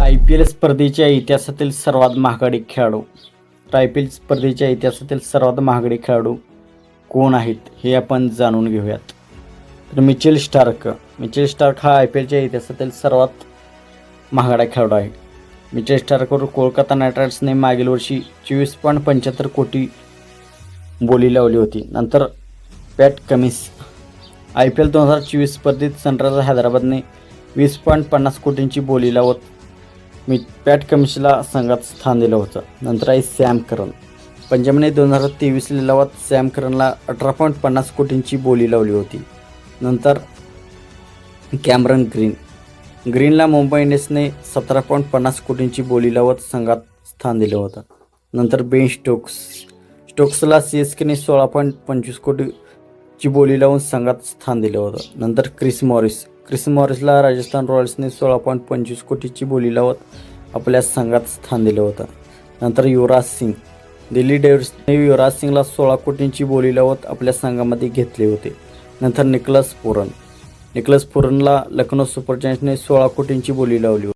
I P L स्पर्धेच्या इतिहासातील सर्वात महागडे खेळाडू. तर आय पी एल स्पर्धेच्या इतिहासातील सर्वात महागडे खेळाडू कोण आहेत हे आपण जाणून घेऊयात. तर मिचेल स्टार्क. मिचेल स्टार्क हा आय पी एलच्या इतिहासातील सर्वात महागडा खेळाडू आहे. मिचेल स्टार्कवर कोलकाता नाईट रायडर्सने मागील वर्षी चोवीस पॉईंट पंच्याहत्तर कोटी बोली लावली होती. नंतर Pat Cummins I P L दोन हजार चोवीस स्पर्धेत सनरायझर हैदराबादने वीस पॉईंट पन्नास कोटींची बोली लावत मी पॅट कमिशला संघात स्थान दिलं होतं. नंतर आहे सॅम करन पंजाबने दोन हजार तेवीस लिलावात सॅम करनला अठरा पॉईंट पन्नास कोटींची बोली लावली होती. नंतर कॅमरन ग्रीन. ग्रीनला मुंबई इंडियन्सने सतरा पॉईंट पन्नास कोटींची बोली लावत संघात स्थान दिलं होतं. नंतर बेन स्टोक्स. स्टोक्सला सी एस केने सोळा पॉईंट पंचवीस कोटीची बोली लावून संघात स्थान दिलं होतं. नंतर क्रिस मॉरिस. क्रिस मॉरिसला राजस्थान रॉयल्सने सोळा पॉईंट पंचवीस कोटीची बोली लावत आपल्या संघात स्थान दिलं होतं. नंतर युवराज सिंग दिल्ली डेव्हिड्सने युवराज सिंगला सोळा कोटींची बोली लावत आपल्या संघामध्ये घेतले होते. नंतर निकलस पुरण निकलस पुरनला लखनौ सुपर जायंट्सने सोळा कोटींची बोली लावली होती.